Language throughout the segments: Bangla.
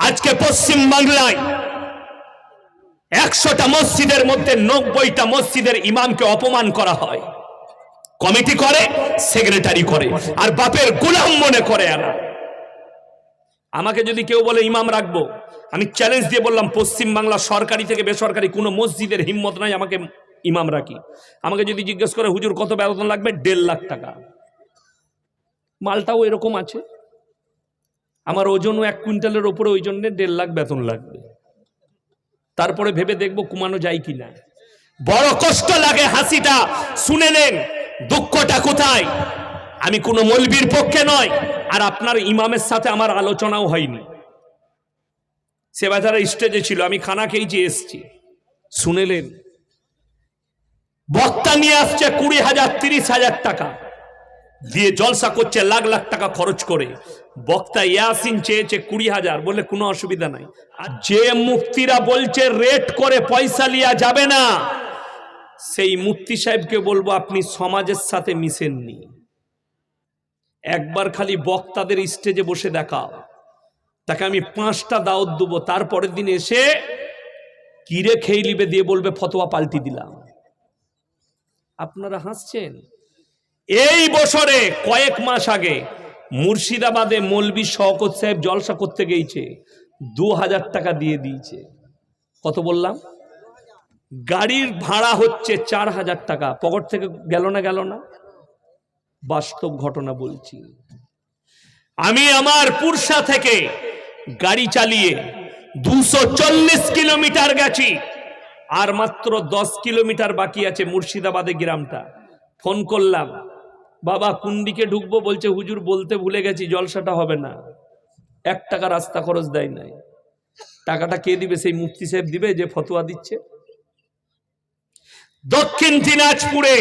আজকে পশ্চিম বাংলায় একশোটা মসজিদের মধ্যে নব্বইটা মসজিদের ইমামকে অপমান করা হয়। কমিটি করে, সেক্রেটারি করে, আর বাপের গোলাম মনে করে এরা। আমাকে যদি কেউ বলে, ইমাম রাখব, আমি চ্যালেঞ্জ দিয়ে বললাম, পশ্চিম বাংলা সরকারি থেকে বেসরকারি কোনো মসজিদের হিম্মত নাই আমাকে ইমাম রাখি। আমাকে যদি জিজ্ঞেস করে, হুজুর কত বেতন লাগবে? দেড় লাখ টাকা। মালটাও এরকম আছে। আমার ওজনও এক কুইন্টালের ওপরে ওই জন্যে দেড় লাখ বেতন লাগবে। তারপরে ভেবে দেখব কমানো যায় কি না বড় কষ্ট লাগে হাসিটা, শুনে নেন দুঃখটা কোথায়? আমি কোনো মলবির পক্ষে নয় আর আপনার ইমামের সাথে আমার আলোচনাও হয়নি। সে বেচারা স্টেজে ছিল, আমি খানা খেয়েছি, এসছি। শুনেলেন বক্তা নিয়ে আসছে কুড়ি হাজার, তিরিশ হাজার টাকা। দিয়ে জলসা করছে লাখ লাখ টাকা খরচ করে। বক্তা ইয়াসিন চেয়েছে কুড়ি হাজার বলে কোনো অসুবিধা নাই। আর যে মুক্তিরা বলছে রেট করে পয়সা লিয়া যাবে না, সেই মুক্তি সাহেবকে বলব আপনি সমাজের সাথে মিশেননি। একবার খালি বক্তাদের স্টেজে বসে দেখাও। তাকে আমি পাঁচটা দাওয়াত দেবো, তারপরের দিন এসে কিরে খেয়ে লিবে দিয়ে বলবে ফতোয়া পাল্টি দিলাম। আপনারা হাসছেন? এই বছরে কয়েক মাস আগে মুর্শিদাবাদে মৌলবী শওকত সাহেব জলসা করতে গিয়েছে, দু হাজার টাকা দিয়ে দিয়েছে। কত বললাম? গাড়ির ভাড়া হচ্ছে চার হাজার টাকা। পকেট থেকে গেল না গেল না? বাস্তব ঘটনা বলছি। আমি আমার পুরসা থেকে গাড়ি চালিয়ে দুশো কিলোমিটার গেছি, আর মাত্র দশ কিলোমিটার বাকি আছে মুর্শিদাবাদে গ্রামটা। ফোন করলাম বাবা, কোন দিকে ঢুকবো বলছে, হুজুর বলতে ভুলে গেছি, জলসাটা হবে না। এক টাকা রাস্তা খরচ দেয় নাই। টাকাটা কে দিবে? সেই মুফতি সাহেব দিবে যে ফতোয়া দিচ্ছে? দক্ষিণ দিনাজপুরে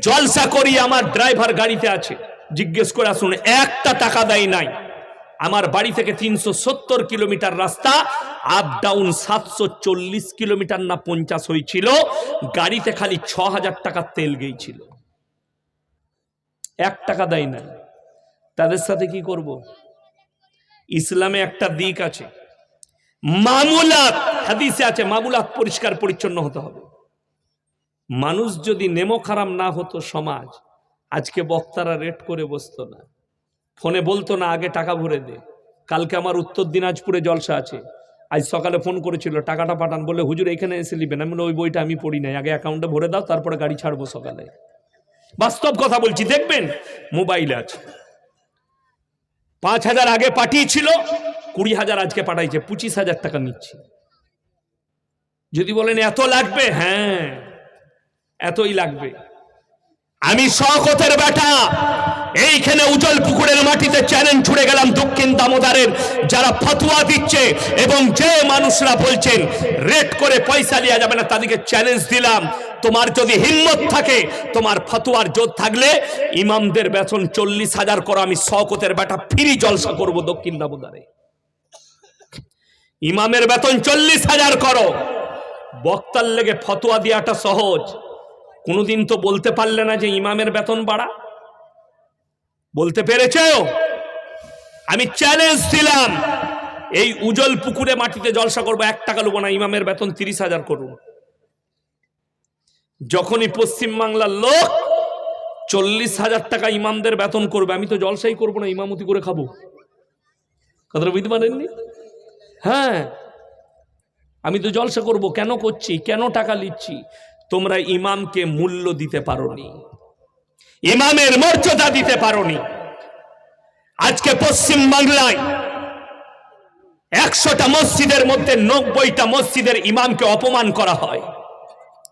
জলসা করি আমার ড্রাইভার গাড়িতে আছে। জিজ্ঞেস করে আসুন, একটা টাকা দেয় নাই। আমার বাড়ি থেকে তিনশো সত্তর কিলোমিটার রাস্তা আপ ডাউন সাতশো চল্লিশ কিলোমিটার না পঞ্চাশ হয়েছিল গাড়িতে খালি ছ হাজার টাকার তেল গেছিল এক টাকা দেয় না। তাদের সাথে কি করব? ইসলামে একটা দিক আছে। মামুলাত, হাদিসে আছে, মামুলাত পরিষ্কার পরিচ্ছন্ন হতে হবে। মানুষ যদি নেমো খারাপ না হতো সমাজ, আজকে বক্তারা রেট করে বসতো না। ফোনে বলতো না, আগে টাকা ভরে দে। কালকে আমার উত্তর দিনাজপুরে জলসা আছে। আজ সকালে ফোন করেছিল, টাকাটা পাঠান। বলে, হুজুর, এখানে এসে নিবেন আমি ওই বইটা আমি পড়ি নাই। আগে অ্যাকাউন্টে ভরে দাও, তারপরে গাড়ি ছাড়বো সকালে। বাস্তব কথা বলছি, দেখবেন? মোবাইল আছে পাঁচ হাজার আগে পাঠিয়েছিল, কুড়ি হাজার আজকে পাঠাইছে, পঁচিশ হাজার টাকা নিচ্ছি। যদি বলেন, এত লাগবে? হ্যাঁ এতই লাগবে। আমি শকতের বেটা, এইখানে উজ্জ্বল পুকুরের মাটিতে চ্যালেঞ্জ ছুড়ে গেলাম দক্ষিণ দামোদারের, যারা ফতুয়া দিচ্ছে এবং যে মানুষরা বলছেন, রেট করে পয়সা নেওয়া যাবে না, তাদেরকে চ্যালেঞ্জ দিলাম। তোমার যদি হিম্মত থাকে, তোমার ফতুয়ার জোর থাকলে ইমামদের বেতন চল্লিশ হাজার করো, আমি শকতের বেটা ফ্রি জলসা করব দক্ষিণ দামোদারে ইমামের বেতন চল্লিশ হাজার করো। বক্তার লেগে ফতোয়া দেওয়াটা সহজ। কোনোদিন তো বলতে পারলে না যে ইমামের বেতন বাড়া। বলতে পেরেছ আমি চ্যালেঞ্জ দিলাম। এই উজল পুকুরে মাটিতে জলসা করব, এক টাকা লোবো না, ইমামের বেতন তিরিশ হাজার করুন। যখনই পশ্চিম বাংলার লোক চল্লিশ হাজার টাকা ইমামদের বেতন করবে, আমি তো জলসাই করব না, ইমামতি করে খাব। কথাটা বুঝতে পারেননি? হ্যাঁ আমি তো জলসা করব, কেন করছি, কেন টাকা নিচ্ছি তোমরা ইমামকে মূল্য দিতে পারোনি, ইমামের মর্যাদা দিতে পারোনি। আজকে পশ্চিম বাংলায় একশোটা মসজিদের মধ্যে নব্বইটা মসজিদের ইমামকে অপমান করা হয়।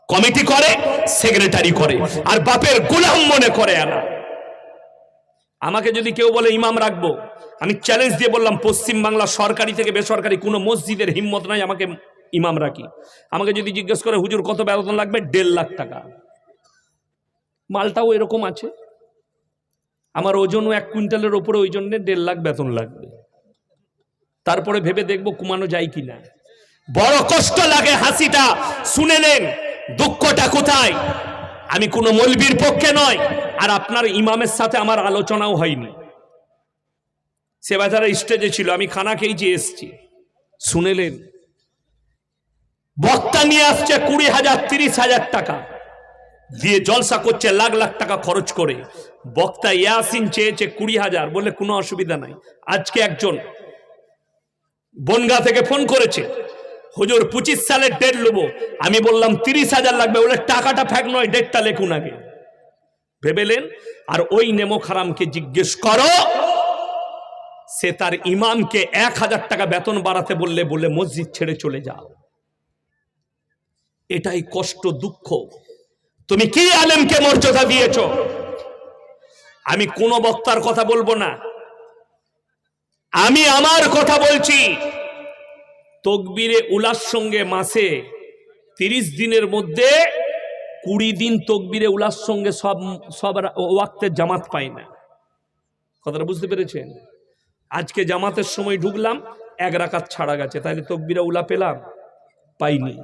কমিটি করে সেক্রেটারি করে। আর বাপের গোলাম মনে করে এরা। আমাকে যদি কেউ বলে ইমাম রাখব আমি চ্যালেঞ্জ দিয়ে বললাম পশ্চিম বাংলা সরকারি থেকে বেসরকারি কোনো মসজিদের হিম্মত নাই আমাকে ইমাম রাখি। আমাকে যদি জিজ্ঞেস করে হুজুর কত বেতন লাগবে? দেড় লাখ টাকা। মালটাও এরকম আছে। আমার ওজনও এক কুইন্টালের ওপরে ওই জন্যে দেড় লাখ বেতন লাগবে। তারপরে ভেবে দেখব কমানো যায় কি না বড় কষ্ট লাগে হাসিটা। শুনে নেন দুঃখটা কোথায়? আমি কোনো মলবির পক্ষে নয়, আর আপনার ইমামের সাথে আমার আলোচনাও হয়নি। সে বেচারা স্টেজে ছিল, আমি খানা খেয়েছি, এসছি। শুনেলেন, বক্তা নিয়ে আসছে কুড়ি হাজার, তিরিশ হাজার টাকা। দিয়ে জলসা করছে, লাখ লাখ টাকা খরচ করে। বক্তা ইয়াসিন চেয়েছে কুড়ি হাজার বলে কোনো অসুবিধা নাই। আজকে একজন বনগা থেকে ফোন করেছে হুজুর, পঁচিশ সালের ডেট নেব আমি বললাম, তিরিশ হাজার লাগবে। বলে, টাকাটা ফ্যাক নয় ডেটটা লেখুন আগে। ভেবেলেন আর ওই নেমো খারামকে জিজ্ঞেস করো, সে তার ইমামকে এক হাজার টাকা বেতন বাড়াতে বললে, বলে, মসজিদ ছেড়ে চলে যাও। এটাই কষ্ট, দুঃখ। তুমি কি আলেমকে মর্যাদা দিয়েছ? আমি কোন বক্তার কথা বলব না। আমি আমার কথা বলছি। তকবিরে উলার সঙ্গে মাসে তিরিশ দিনের মধ্যে কুড়ি দিন তকবিরে উলার সঙ্গে সব সব ওয়াক্তের জামাত পাই না। কথাটা বুঝতে পেরেছেন? আজকে জামাতের সময় ঢুকলাম, এক রাকাত ছাড়া গেছে, তাহলে তকবিরে উলা পেলাম? পাইনি।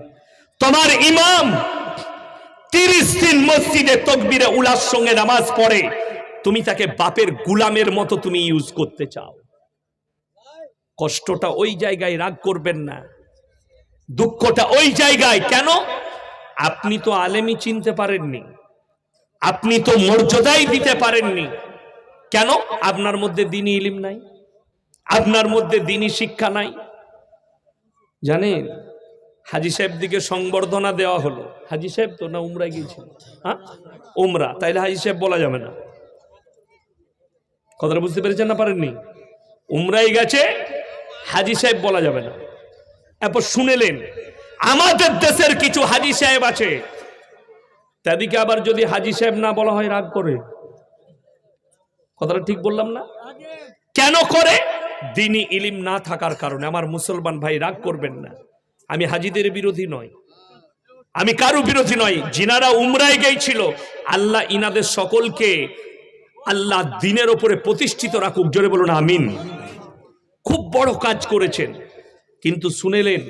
তোমার ইমাম তিরিশ দিন মসজিদে তকবিরে উলার সঙ্গে নামাজ পড়ে, তুমি তাকে বাপের গুলামের মতো তুমি ইউজ করতে চাও। কষ্টটা ওই জায়গায় রাগ করবেন না। দুঃখটা ওই জায়গায়। কেন? আপনি তো আলেমই চিনতে পারেননি। আপনি তো মর্যাদাই দিতে পারেননি। কেন? আপনার মধ্যে দিনই ইলিম নাই। আপনার মধ্যে দিনই শিক্ষা নাই। জানেন, হাজি সাহেব দিকে সংবর্ধনা দেওয়া হলো। হাজি সাহেব তো না উমরায় গিয়েছিল? হ্যাঁ? উমরা। তাইলে হাজি সাহেব বলা যাবে না। কথাটা বুঝতে পেরেছেন না পারেননি? উমরাই গেছে হাজি সাহেব বলা যাবে না। এরপর শুনেলেন, আমাদের দেশের কিছু হাজি সাহেব আছে। তাদেরকে আবার যদি হাজি সাহেব না বলা হয়, রাগ করে। কথাটা ঠিক বললাম না? কেন করে? দিনই ইলিম না থাকার কারণে। আমার মুসলমান ভাই, রাগ করবেন না। আমি হাজিদের বিরোধী নয় আমি কারও বিরোধী নয় জিনারা উমরায় গিয়েছিল আল্লাহ ইনাদের সকলকে আল্লাহ দিনের ওপরে প্রতিষ্ঠিত রাখুক। জোরে বলুন, আমিন। খুব বড় কাজ করেছেন। কিন্তু শুনেলেন